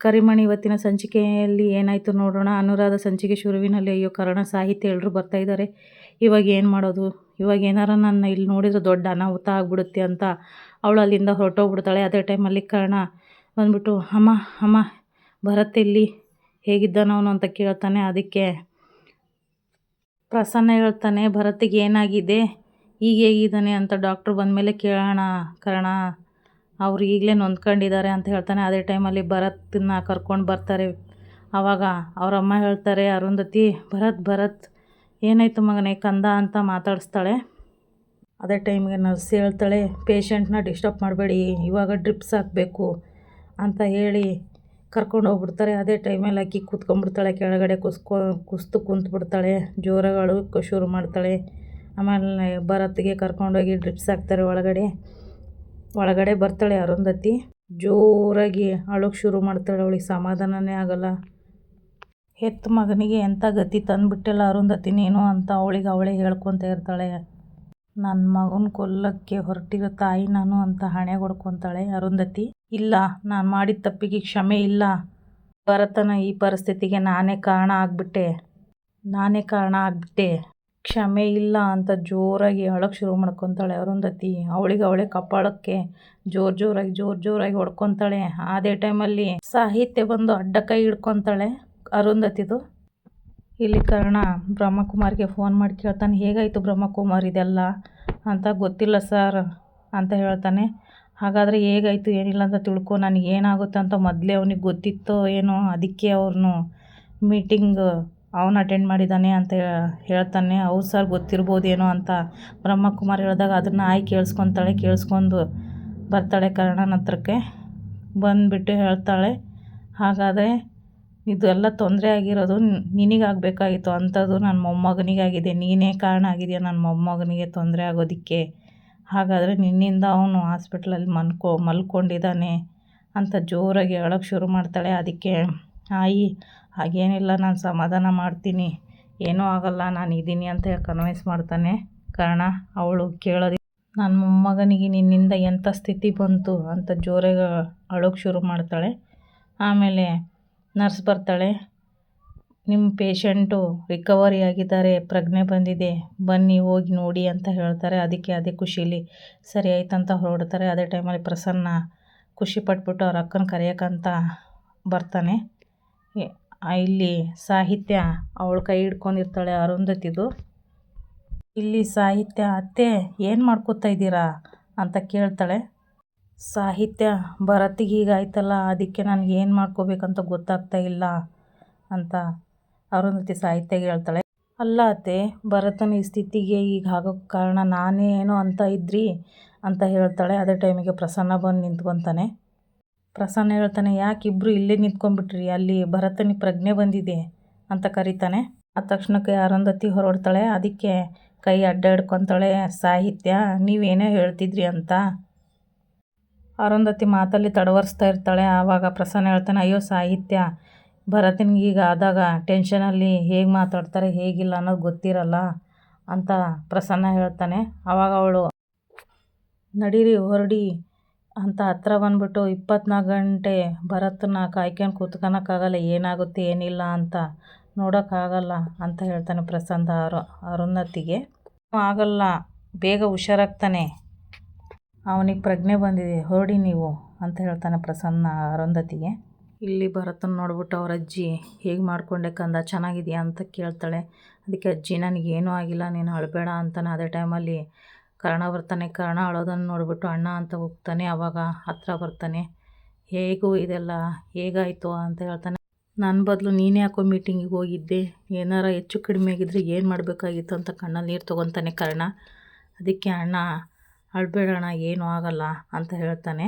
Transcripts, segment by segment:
ಕರಿಮಣಿ ಇವತ್ತಿನ ಸಂಚಿಕೆಯಲ್ಲಿ ಏನಾಯಿತು ನೋಡೋಣ. ಅನುರಾಧ ಸಂಚಿಕೆ ಶುರುವಿನಲ್ಲಿ ಅಯ್ಯೋ ಕಾರಣ ಸಾಹಿತ್ಯ ಎಲ್ಲರೂ ಬರ್ತಾ ಇದ್ದಾರೆ. ಇವಾಗ ಏನು ಮಾಡೋದು? ಇವಾಗ ಏನಾರ ನನ್ನ ಇಲ್ಲಿ ನೋಡಿದ್ರೆ ದೊಡ್ಡ ಅನಾಹುತ ಆಗ್ಬಿಡುತ್ತೆ ಅಂತ ಅವಳು ಅಲ್ಲಿಂದ ಹೊರಟೋಗ್ಬಿಡ್ತಾಳೆ. ಅದೇ ಟೈಮಲ್ಲಿ ಕರ್ಣ ಬಂದ್ಬಿಟ್ಟು, ಅಮ್ಮ ಅಮ್ಮ, ಭರತ್ ಇಲ್ಲಿ ಹೇಗಿದ್ದಾನವನು ಅಂತ ಕೇಳ್ತಾನೆ. ಅದಕ್ಕೆ ಪ್ರಸನ್ನ ಹೇಳ್ತಾನೆ ಭರತಿಗೆ ಏನಾಗಿದೆ? ಈಗ ಹೇಗಿದ್ದಾನೆ? ಅಂತ ಡಾಕ್ಟ್ರು ಬಂದಮೇಲೆ ಕೇಳೋಣ ಕರ್ಣ. ಅವ್ರು ಈಗಲೇ ನೊಂದ್ಕೊಂಡಿದ್ದಾರೆ ಅಂತ ಹೇಳ್ತಾನೆ. ಅದೇ ಟೈಮಲ್ಲಿ ಭರತ್ನ ಕರ್ಕೊಂಡು ಬರ್ತಾರೆ. ಆವಾಗ ಅವರಮ್ಮ ಹೇಳ್ತಾರೆ, ಅರುಂಧತಿ, ಭರತ್ ಭರತ್, ಏನಾಯಿತು ಮಗನೇ, ಕಂದ ಅಂತ ಮಾತಾಡಿಸ್ತಾಳೆ. ಅದೇ ಟೈಮ್ಗೆ ನರ್ಸ್ ಹೇಳ್ತಾಳೆ, ಪೇಷಂಟ್ನ ಡಿಸ್ಟರ್ಬ್ ಮಾಡಬೇಡಿ, ಇವಾಗ ಡ್ರಿಪ್ಸ್ ಹಾಕಬೇಕು ಅಂತ ಹೇಳಿ ಕರ್ಕೊಂಡು ಹೋಗ್ಬಿಡ್ತಾರೆ. ಅದೇ ಟೈಮಲ್ಲಿ ಅಕ್ಕಿ ಕೂತ್ಕೊಂಡ್ಬಿಡ್ತಾಳೆ, ಕೆಳಗಡೆ ಕುಸ್ಕೊ, ಕುಸ್ತು ಕುಂತ್ಬಿಡ್ತಾಳೆ ಜೋರಗಳು ಶುರು ಮಾಡ್ತಾಳೆ. ಆಮೇಲೆ ಭರತ್ಗೆ ಕರ್ಕೊಂಡೋಗಿ ಡ್ರಿಪ್ಸ್ ಹಾಕ್ತಾರೆ ಒಳಗಡೆ. ಒಳಗಡೆ ಬರ್ತಾಳೆ ಅರುಂಧತಿ. ಜೋರಾಗಿ ಅಳೋಕೆ ಶುರು ಮಾಡ್ತಾಳೆ ಅವಳಿಗೆ ಸಮಾಧಾನನೇ ಆಗಲ್ಲ. ಹೆತ್ತ ಮಗನಿಗೆ ಎಂಥ ಗತಿ ತಂದುಬಿಟ್ಟಲ್ಲ ಅರುಂಧತಿ ನೀನು ಅಂತ ಅವಳಿಗೆ ಅವಳೇ ಹೇಳ್ಕೊತ ಇರ್ತಾಳೆ. ನನ್ನ ಮಗನ ಕೊಲ್ಲಕ್ಕೆ ಹೊರಟಿರೋ ತಾಯಿ ನಾನು ಅಂತ ಹಣೆ ಹೊಡ್ಕೊತಾಳೆ ಅರುಂಧತಿ. ಇಲ್ಲ, ನಾನು ಮಾಡಿದ ತಪ್ಪಿಗೆ ಕ್ಷಮೆ ಇಲ್ಲ. ಬರತನ ಈ ಪರಿಸ್ಥಿತಿಗೆ ನಾನೇ ಕಾರಣ ಆಗಿಬಿಟ್ಟೆ. ನಾನೇ ಕಾರಣ ಆಗಿಬಿಟ್ಟೆ. ಕ್ಷಮೆ ಇಲ್ಲ ಅಂತ ಜೋರಾಗಿ ಅಳೋಕೆ ಶುರು ಮಾಡ್ಕೊತಾಳೆ. ಅವರೊಂದತಿ ಅವಳಿಗೆ ಅವಳೇ ಕಪಾಳಕ್ಕೆ ಜೋರು ಜೋರಾಗಿ ಜೋರು ಜೋರಾಗಿ ಹೊಡ್ಕೊತಾಳೆ. ಅದೇ ಟೈಮಲ್ಲಿ ಸಾಹಿತ್ಯ ಬಂದು ಅಡ್ಡ ಕೈ ಹಿಡ್ಕೊತಾಳೆ ಅರುಂಧತಿದು. ಇಲ್ಲಿ ಕರ್ಣ ಬ್ರಹ್ಮಕುಮಾರಿಗೆ ಫೋನ್ ಮಾಡಿ ಕೇಳ್ತಾನೆ, ಹೇಗಾಯಿತು ಬ್ರಹ್ಮಕುಮಾರ್ ಇದೆಲ್ಲ? ಅಂತ, ಗೊತ್ತಿಲ್ಲ ಸರ್ ಅಂತ ಹೇಳ್ತಾನೆ. ಹಾಗಾದರೆ ಹೇಗಾಯಿತು, ಏನಿಲ್ಲ ಅಂತ ತಿಳ್ಕೊ ನನಗೆ ಏನಾಗುತ್ತೆ ಅಂತ ಮೊದಲೇ ಅವನಿಗೆ ಗೊತ್ತಿತ್ತೋ ಏನೋ, ಅದಕ್ಕೆ ಅವ್ರನ್ನು ಮೀಟಿಂಗ್ ಅವನು ಅಟೆಂಡ್ ಮಾಡಿದ್ದಾನೆ ಅಂತ ಹೇಳ್ತಾನೆ ಹೌದು ಸರ್ ಗೊತ್ತಿರ್ಬೋದೇನೋ ಅಂತ ಬ್ರಹ್ಮಕುಮಾರ್ ಹೇಳಿದಾಗ ಅದನ್ನು ಆಯ್ ಕೇಳಿಸ್ಕೊತಾಳೆ, ಕೇಳಿಸ್ಕೊಂಡು ಬರ್ತಾಳೆ ಕರ್ಣನ ಹತ್ರಕ್ಕೆ. ಬಂದುಬಿಟ್ಟು ಹೇಳ್ತಾಳೆ, ಹಾಗಾದರೆ ಇದೆಲ್ಲ ತೊಂದರೆ ಆಗಿರೋದು ನಿನಗಾಗಬೇಕಾಗಿತ್ತು, ಅಂಥದ್ದು ನನ್ನ ಮೊಮ್ಮಗನಿಗಾಗಿದೆ. ನೀನೇ ಕಾರಣ ಆಗಿದೆಯಾ ನನ್ನ ಮೊಮ್ಮಗನಿಗೆ ತೊಂದರೆ ಆಗೋದಕ್ಕೆ? ಹಾಗಾದರೆ ನಿನ್ನಿಂದ ಅವನು ಹಾಸ್ಪಿಟ್ಲಲ್ಲಿ ಮನ್ಕೊ ಮಲ್ಕೊಂಡಿದ್ದಾನೆ ಅಂತ ಜೋರಾಗಿ ಹೇಳೋಕ್ಕೆ ಶುರು ಮಾಡ್ತಾಳೆ. ಅದಕ್ಕೆ ಆಯಿ ಹಾಗೇನಿಲ್ಲ, ನಾನು ಸಮಾಧಾನ ಮಾಡ್ತೀನಿ. ಏನೂ ಆಗಲ್ಲ, ನಾನು ಇದ್ದೀನಿ ಅಂತ ಕನ್ವಿನ್ಸ್ ಮಾಡ್ತಾನೆ. ಕಾರಣ, ಅವಳು ಕೇಳೋದಿ ನನ್ನ ಮೊಮ್ಮಗನಿಗೆ ನಿನ್ನಿಂದ ಎಂಥ ಸ್ಥಿತಿ ಬಂತು ಅಂತ ಜೋರಾಗಿ ಅಳೋಕ್ಕೆ ಶುರು ಮಾಡ್ತಾಳೆ. ಆಮೇಲೆ ನರ್ಸ್ ಬರ್ತಾಳೆ. ನಿಮ್ಮ ಪೇಷಂಟು ರಿಕವರಿ ಆಗಿದ್ದಾರೆ, ಪ್ರಜ್ಞೆ ಬಂದಿದೆ, ಬನ್ನಿ ಹೋಗಿ ನೋಡಿ ಅಂತ ಹೇಳ್ತಾರೆ. ಅದಕ್ಕೆ ಅದೇ ಖುಷೀಲಿ ಸರಿ ಆಯ್ತಂತ ಹೊರಡ್ತಾರೆ. ಅದೇ ಟೈಮಲ್ಲಿ ಪ್ರಸನ್ನ ಖುಷಿ ಪಟ್ಬಿಟ್ಟು ಅವ್ರ ಅಕ್ಕನ ಕರೆಯೋಕ್ಕಂತ ಬರ್ತಾನೆ. ಇಲ್ಲಿ ಸಾಹಿತ್ಯ ಅವಳ ಕೈ ಹಿಡ್ಕೊಂಡಿರ್ತಾಳೆ ಅರುಂಧತಿದು. ಇಲ್ಲಿ ಸಾಹಿತ್ಯ, ಅತ್ತೆ, ಏನು ಮಾಡ್ಕೋತಾ ಇದ್ದೀರಾ? ಅಂತ ಕೇಳ್ತಾಳೆ. ಸಾಹಿತ್ಯ ಭರತಿಗೆ ಹೀಗಾಯ್ತಲ್ಲ, ಅದಕ್ಕೆ ನನಗೆ ಏನು ಮಾಡ್ಕೋಬೇಕಂತ ಗೊತ್ತಾಗ್ತಾ ಇಲ್ಲ ಅಂತ ಅರುಂಧತಿ ಸಾಹಿತ್ಯ ಹೇಳ್ತಾಳೆ. ಅಲ್ಲ ಅತ್ತೆ, ಭರತನ ಈ ಸ್ಥಿತಿಗೆ ಈಗ ಆಗೋ ಕಾರಣ ನಾನೇ ಏನೋ ಅಂತ ಇದ್ರಿ? ಅಂತ ಹೇಳ್ತಾಳೆ. ಅದೇ ಟೈಮಿಗೆ ಪ್ರಸನ್ನ ಬಂದು ನಿಂತ್ಕೊತಾನೆ. ಪ್ರಸನ್ನ ಹೇಳ್ತಾನೆ, ಯಾಕೆ ಇಬ್ಬರು ಇಲ್ಲೇ ನಿಂತ್ಕೊಂಡ್ಬಿಟ್ರಿ? ಅಲ್ಲಿ ಭರತನಿಗೆ ಪ್ರಜ್ಞೆ ಬಂದಿದೆ ಅಂತ ಕರೀತಾನೆ. ಆ ತಕ್ಷಣಕ್ಕೆ ಅರುಂಧತಿ ಹೊರಡ್ತಾಳೆ, ಅದಕ್ಕೆ ಕೈ ಅಡ್ಡ ಹಿಡ್ಕೊತಾಳೆ ಸಾಹಿತ್ಯ, ನೀವೇನೇ ಹೇಳ್ತಿದ್ರಿ ಅಂತ? ಅರುಂಧತಿ ಮಾತಲ್ಲಿ ತಡವರಿಸ್ತಾ ಇರ್ತಾಳೆ. ಆವಾಗ ಪ್ರಸನ್ನ ಹೇಳ್ತಾನೆ, ಅಯ್ಯೋ, ಸಾಹಿತ್ಯ, ಭರತನಿಗೆ ಈಗ ಆದಾಗ ಟೆನ್ಷನಲ್ಲಿ ಹೇಗೆ ಮಾತಾಡ್ತಾರೆ, ಹೇಗಿಲ್ಲ ಅನ್ನೋದು ಗೊತ್ತಿರಲ್ಲ ಅಂತ ಪ್ರಸನ್ನ ಹೇಳ್ತಾನೆ. ಆವಾಗ ಅವಳು, ನಡೀರಿ, ಹೊರಡಿ ಅಂತ ಹತ್ತಿರ ಬಂದ್ಬಿಟ್ಟು ಇಪ್ಪತ್ನಾಲ್ಕು ಗಂಟೆ ಭರತನ್ನ ಕಾಯ್ಕೊಂಡು ಕೂತ್ಕೊಳಕ್ಕಾಗಲ್ಲ, ಏನಾಗುತ್ತೆ, ಏನಿಲ್ಲ ಅಂತ ನೋಡೋಕ್ಕಾಗಲ್ಲ ಅಂತ ಹೇಳ್ತಾನೆ ಪ್ರಸಂದ ಅರು, ಅರುಂಧತಿಗೆ. ಆಗಲ್ಲ, ಬೇಗ ಹುಷಾರಾಗ್ತಾನೆ. ಅವನಿಗೆ ಪ್ರಜ್ಞೆ ಬಂದಿದೆ, ಹೊರಡಿ ನೀವು ಅಂತ ಹೇಳ್ತಾನೆ ಪ್ರಸನ್ನ ಅರುಂಧತಿಗೆ. ಇಲ್ಲಿ ಭರತನ ನೋಡ್ಬಿಟ್ಟು ಅವ್ರ ಅಜ್ಜಿ ಹೇಗೆ ಮಾಡ್ಕೊಂಡೆ ಕಂದ, ಚೆನ್ನಾಗಿದೆಯಾ ಅಂತ ಕೇಳ್ತಾಳೆ. ಅದಕ್ಕೆ ಅಜ್ಜಿ, ನನಗೇನೂ ಆಗಿಲ್ಲ, ನೀನು ಅಳಬೇಡ ಅಂತಾನೆ. ಅದೇ ಟೈಮಲ್ಲಿ ಕರ್ಣ ಬರ್ತಾನೆ ಕರ್ಣ ಅಳೋದನ್ನು ನೋಡಿಬಿಟ್ಟು ಅಣ್ಣ ಅಂತ ಹೋಗ್ತಾನೆ ಆವಾಗ ಹತ್ತಿರ ಬರ್ತಾನೆ. ಹೇಗೂ ಇದೆಲ್ಲ, ಹೇಗಾಯಿತು ಅಂತ ಹೇಳ್ತಾನೆ. ನನ್ನ ಬದಲು ನೀನೇ ಯಾಕೋ ಮೀಟಿಂಗಿಗೆ ಹೋಗಿದ್ದೆ? ಏನಾರ ಹೆಚ್ಚು ಕಡಿಮೆ ಆಗಿದ್ದರೆ ಏನು ಮಾಡಬೇಕಾಗಿತ್ತು ಅಂತ ಕಣ್ಣಲ್ಲಿ ನೀರು ತೊಗೊತಾನೆ ಕರ್ಣ. ಅದಕ್ಕೆ ಅಣ್ಣ, ಅಳಬೇಡಣ್ಣ, ಏನೂ ಆಗಲ್ಲ ಅಂತ ಹೇಳ್ತಾನೆ.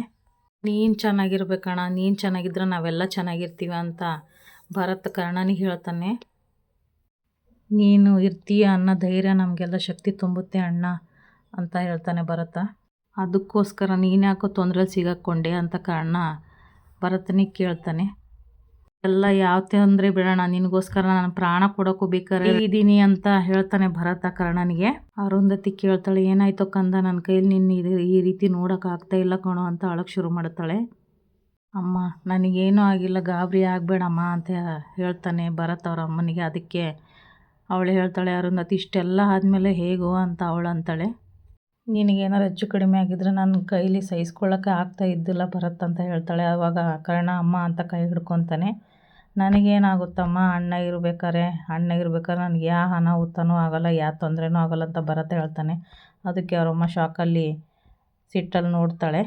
ನೀನು ಚೆನ್ನಾಗಿರ್ಬೇಕಣ್ಣ ನೀನು ಚೆನ್ನಾಗಿದ್ರೆ ನಾವೆಲ್ಲ ಚೆನ್ನಾಗಿರ್ತೀವಿ ಅಂತ ಭರತ್ ಕರ್ಣನಿಗೆ ಹೇಳ್ತಾನೆ. ನೀನು ಇರ್ತೀಯ ಅನ್ನೋ ಧೈರ್ಯ ನಮಗೆಲ್ಲ ಶಕ್ತಿ ತುಂಬುತ್ತೆ ಅಣ್ಣ. ಅಂತ ಹೇಳ್ತಾನೆ ಭರತ. ಅದಕ್ಕೋಸ್ಕರ ನೀನು ಯಾಕೋ ತೊಂದರೆಲಿ ಸಿಗಾಕ್ಕೊಂಡೆ ಅಂತ ಕಾರಣ ಭರತನಿಗೆ ಕೇಳ್ತಾನೆ. ಎಲ್ಲ ಯಾವ ತೊಂದರೆ ಬಿಡೋಣ, ನಿನಗೋಸ್ಕರ ನಾನು ಪ್ರಾಣ ಕೊಡೋಕ್ಕೂ ಬೇಕಾರೆ ಇದ್ದೀನಿ ಅಂತ ಹೇಳ್ತಾನೆ ಭರತ ಕರ್ಣನಿಗೆ. ಅರುಂಧತಿ ಕೇಳ್ತಾಳೆ, ಏನಾಯ್ತು ಕಂದ ನನ್ನ ಕೈಲಿ ನಿನ್ನ ಇದು, ಈ ರೀತಿ ನೋಡೋಕ್ಕಾಗ್ತಾ ಇಲ್ಲ ಕಣೋ ಅಂತ ಅಳಕ್ಕೆ ಶುರು ಮಾಡ್ತಾಳೆ. ಅಮ್ಮ, ನನಗೇನೂ ಆಗಿಲ್ಲ, ಗಾಬರಿ ಆಗಬೇಡಮ್ಮ ಅಂತ ಹೇಳ್ತಾನೆ ಭರತ್ ಅವ್ರ ಅಮ್ಮನಿಗೆ. ಅದಕ್ಕೆ ಅವಳು ಹೇಳ್ತಾಳೆ, ಅರುಂಧತಿ, ಇಷ್ಟೆಲ್ಲ ಆದಮೇಲೆ ಹೇಗೋ ಅಂತ ಅವಳು ಅಂತಾಳೆ. ನಿನಗೇನಾರು ಹೆಚ್ಚು ಕಡಿಮೆ ಆಗಿದ್ದರೆ ನನ್ನ ಕೈಲಿ ಸಹಿಸ್ಕೊಳ್ಳೋಕೆ ಆಗ್ತಾ ಇದ್ದಿಲ್ಲ ಭರತ್ ಅಂತ ಹೇಳ್ತಾಳೆ. ಆವಾಗ ಕರ್ಣ ಅಮ್ಮ ಅಂತ ಕೈ ಹಿಡ್ಕೊತಾನೆ. ನನಗೇನಾಗುತ್ತಮ್ಮ? ಅಣ್ಣ ಇರ್ಬೇಕಾರೆ? ಅಣ್ಣ ಇರ್ಬೇಕಾರೆ ನನಗೆ ಯಾವ ಅನಾಹುತನೂ ಆಗೋಲ್ಲ ಯಾವ ತೊಂದರೆನೂ ಆಗೋಲ್ಲ ಅಂತ ಭರತ್ ಹೇಳ್ತಾನೆ. ಅದಕ್ಕೆ ಅವರಮ್ಮ ಶಾಕಲ್ಲಿ ಸಿಟ್ಟಲ್ಲಿ ನೋಡ್ತಾಳೆ.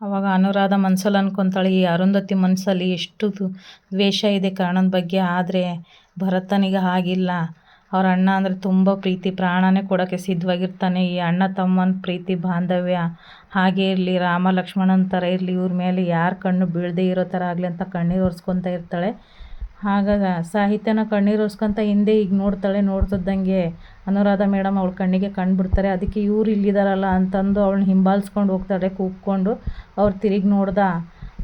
ಅವಾಗ ಅನುರಾಧ ಮನ್ಸಲ್ಲಿ ಅನ್ಕೊತಾಳೆ, ಈ ಅರುಂಧತಿ ಮನಸ್ಸಲ್ಲಿ ಎಷ್ಟು ದ್ವೇಷ ಇದೆ ಕರ್ಣನ ಬಗ್ಗೆ. ಆದರೆ ಭರತನಿಗೆ ಹಾಗಿಲ್ಲ. ಅವ್ರ ಅಣ್ಣ ಅಂದರೆ ತುಂಬ ಪ್ರೀತಿ. ಪ್ರಾಣನೇ ಕೊಡೋಕ್ಕೆ ಸಿದ್ಧವಾಗಿರ್ತಾನೆ. ಈ ಅಣ್ಣ ತಮ್ಮನ ಪ್ರೀತಿ, ಬಾಂಧವ್ಯ ಹಾಗೇ ಇರಲಿ, ರಾಮ ಲಕ್ಷ್ಮಣನ ಥರ ಇರಲಿ, ಇವ್ರ ಮೇಲೆ ಯಾರ ಕಣ್ಣು ಬೀಳದೇ ಇರೋ ಥರ ಆಗಲಿ ಅಂತ ಕಣ್ಣೀರು ಒರೆಸ್ಕೊತ ಇರ್ತಾಳೆ. ಹಾಗಾಗಿ ಸಾಹಿತ್ಯನ ಕಣ್ಣೀರು ಒರೆಸ್ಕೊತ ಹಿಂದೆ ಈಗ ನೋಡ್ತಾಳೆ, ನೋಡ್ತಿದ್ದಂಗೆ ಅನುರಾಧ ಮೇಡಮ್ ಅವಳ ಕಣ್ಣಿಗೆ ಕಣ್ಣು ಬಿಡ್ತಾರೆ. ಅದಕ್ಕೆ ಇವ್ರು ಇಲ್ಲಿದ್ದಾರಲ್ಲ ಅಂತಂದು ಅವಳನ್ನ ಹಿಂಬಾಲಿಸ್ಕೊಂಡು ಹೋಗ್ತಾಳೆ, ಕೂಗ್ಕೊಂಡು ಅವ್ರು ತಿರುಗಿ ನೋಡ್ದ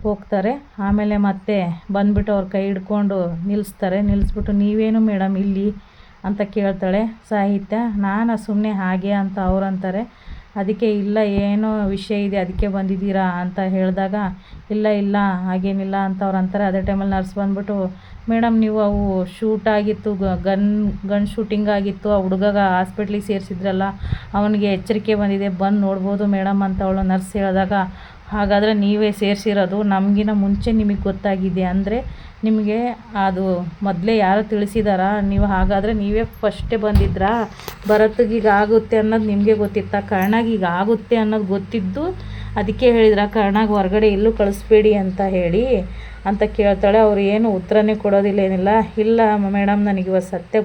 ಹೋಗ್ತಾರೆ. ಆಮೇಲೆ ಮತ್ತೆ ಬಂದ್ಬಿಟ್ಟು ಅವ್ರ ಕೈ ಹಿಡ್ಕೊಂಡು ನಿಲ್ಲಿಸ್ತಾರೆ ನಿಲ್ಲಿಸ್ಬಿಟ್ಟು ನೀವೇನು ಮೇಡಮ್ ಇಲ್ಲಿ ಅಂತ ಕೇಳ್ತಾಳೆ. ಸಾಹಿತ್ಯ, ನಾನು ಸುಮ್ಮನೆ ಹಾಗೆ ಅಂತ ಅವ್ರು ಅಂತಾರೆ. ಅದಕ್ಕೆ ಇಲ್ಲ, ಏನೋ ವಿಷಯ ಇದೆ, ಅದಕ್ಕೆ ಬಂದಿದ್ದೀರಾ ಅಂತ ಹೇಳಿದಾಗ, ಇಲ್ಲ ಇಲ್ಲ, ಹಾಗೇನಿಲ್ಲ ಅಂತ ಅವ್ರು ಅಂತಾರೆ. ಅದೇ ಟೈಮಲ್ಲಿ ನರ್ಸ್ ಬಂದ್ಬಿಟ್ಟು ಮೇಡಮ್ ನೀವು ಅವು ಶೂಟ್ ಆಗಿತ್ತು ಗನ್ ಗನ್ ಶೂಟಿಂಗ್ ಆಗಿತ್ತು, ಆ ಹುಡುಗಗ ಹಾಸ್ಪಿಟ್ಲಿಗೆ ಸೇರಿಸಿದ್ರಲ್ಲ, ಅವನಿಗೆ ಎಚ್ಚರಿಕೆ ಬಂದಿದೆ, ಬಂದು ನೋಡ್ಬೋದು ಮೇಡಮ್ ಅಂತ ಅವಳು ನರ್ಸ್ ಹೇಳಿದಾಗ ಹಾಗಾದರೆ ನೀವೇ ಸೇರಿಸಿರೋದು ನಮಗಿನ ಮುಂಚೆ ನಿಮಗೆ ಗೊತ್ತಾಗಿದೆ ಅಂದರೆ ನಿಮಗೆ ಅದು ಮೊದಲೇ ಯಾರು ತಿಳಿಸಿದಾರಾ, ನೀವು ಹಾಗಾದರೆ ನೀವೇ ಫಸ್ಟೇ ಬಂದಿದ್ರಾ ಈಗ ಆಗುತ್ತೆ ಅನ್ನೋದು ನಿಮಗೆ ಗೊತ್ತಿತ್ತಾ. ಕರ್ಣಗೆ ಈಗ ಆಗುತ್ತೆ ಅನ್ನೋದು ಗೊತ್ತಿದ್ದು ಅದಕ್ಕೆ ಹೇಳಿದ್ರ ಕರ್ಣಾಗ ಹೊರಗಡೆ ಎಲ್ಲೂ ಕಳಿಸ್ಬೇಡಿ ಅಂತ ಹೇಳಿ ಅಂತ ಕೇಳ್ತಾಳೆ. ಅವ್ರು ಏನು ಉತ್ತರನೇ ಕೊಡೋದಿಲ್ಲ ಏನಿಲ್ಲ. ಇಲ್ಲ ಮೇಡಮ್ ನನಗೆ ಇವತ್ತು ಸತ್ಯ